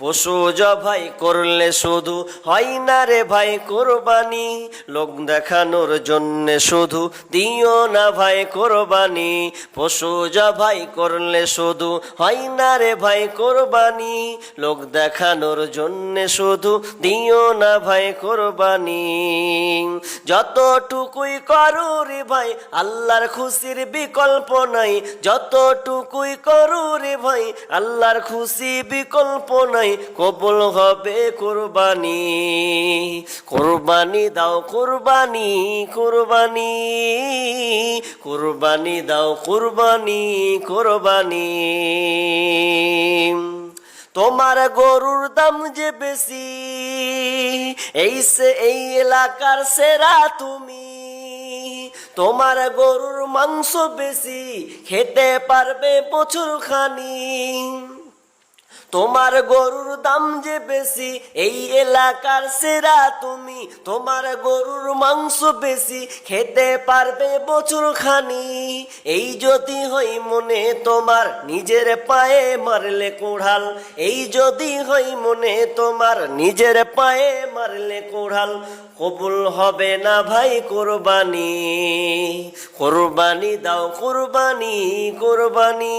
পশু জবাই করলে শুধু হয় না রে ভাই কোরবানি। লোক দেখানোর জন্যে শুধু দিও না ভাই কোরবানি। পশু জবাই করলে শুধু হয় না রে ভাই কোরবানি। লোক দেখানোর জন্যে শুধু দিও না ভাই কোরবানি। যতটুকুই করো রে ভাই, আল্লাহর খুশির বিকল্প নাই। যতটুকুই করু রে ভাই, আল্লাহর খুশি বিকল্প নাই। কবুল হবে কোরবানি। কোরবানি দাও কোরবানি কোরবানি। কোরবানি দাও কোরবানি কোরবানি। তোমার গরুর দাম যে বেশি, এই সে এই এলাকার সেরা তুমি। তোমার গরুর মাংস বেশি, খেতে পারবে বছর খানি তোমার গরুর দাম যে বেশি, এই এলাকার সেরা তুমি। তোমার গরুর মাংস বেশি, খেতে পারবে বছর খানি এই যদি হই মনে তোমার, নিজের পায়ে মারলে কোড়াল। এই যদি হই মনে তোমার, নিজের পায়ে মারলে কোড়াল। কবুল হবে না ভাই কোরবানি। কোরবানি দাও কোরবানি কোরবানি।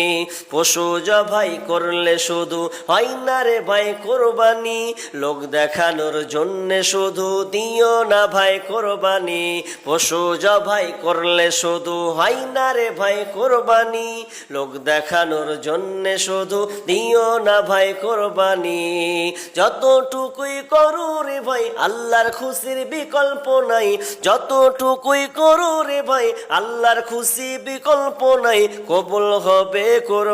পশু জবাই করলে শুধু হয় না রে ভাই কোরবানি। লোক দেখানোর জন্যে শুধু দিও না ভাই কোরবানি। পশু জবাই করলে শুধু হয় না রে ভাই কোরবানি। লোক দেখানোর জন্যে শুধু দিও না ভাই কোরবানি। যতটুকুই করু রে ভাই আল্লাহর খুশির বিকল্প নাই। যতটুকুই করু রে ভাই আল্লাহর খুশি বিকল্প নাই। কবুল হবে